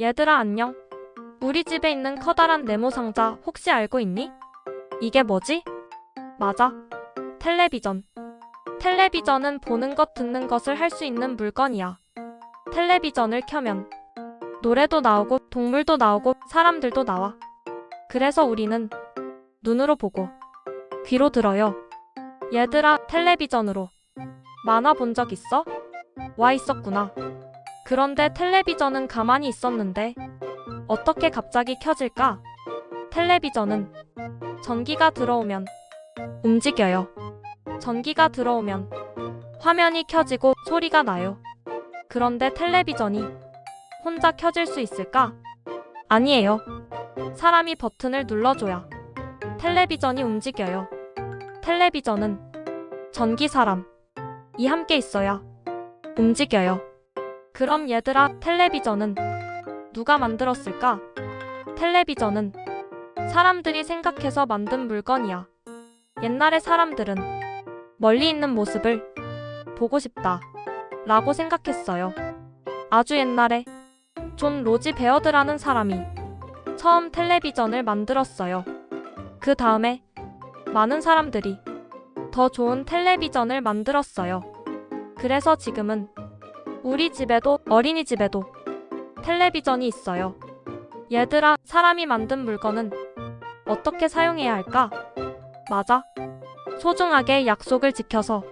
얘들아 안녕. 우리 집에 있는 커다란 네모 상자 혹시 알고 있니? 이게 뭐지? 맞아. 텔레비전. 텔레비전은 보는 것 듣는 것을 할 수 있는 물건이야. 텔레비전을 켜면 노래도 나오고 동물도 나오고 사람들도 나와. 그래서 우리는 눈으로 보고 귀로 들어요. 얘들아 텔레비전으로 만화 본 적 있어? 와 있었구나. 그런데 텔레비전은 가만히 있었는데 어떻게 갑자기 켜질까? 텔레비전은 전기가 들어오면 움직여요. 전기가 들어오면 화면이 켜지고 소리가 나요. 그런데 텔레비전이 혼자 켜질 수 있을까? 아니에요. 사람이 버튼을 눌러줘야 텔레비전이 움직여요. 텔레비전은 전기 사람 이 함께 있어야 움직여요. 그럼 얘들아, 텔레비전은 누가 만들었을까? 텔레비전은 사람들이 생각해서 만든 물건이야. 옛날의 사람들은 멀리 있는 모습을 보고 싶다. 라고 생각했어요. 아주 옛날에 존 로지 베어드라는 사람이 처음 텔레비전을 만들었어요. 그 다음에 많은 사람들이 더 좋은 텔레비전을 만들었어요. 그래서 지금은 우리 집에도 어린이집에도 텔레비전이 있어요. 얘들아, 사람이 만든 물건은 어떻게 사용해야 할까? 맞아. 소중하게 약속을 지켜서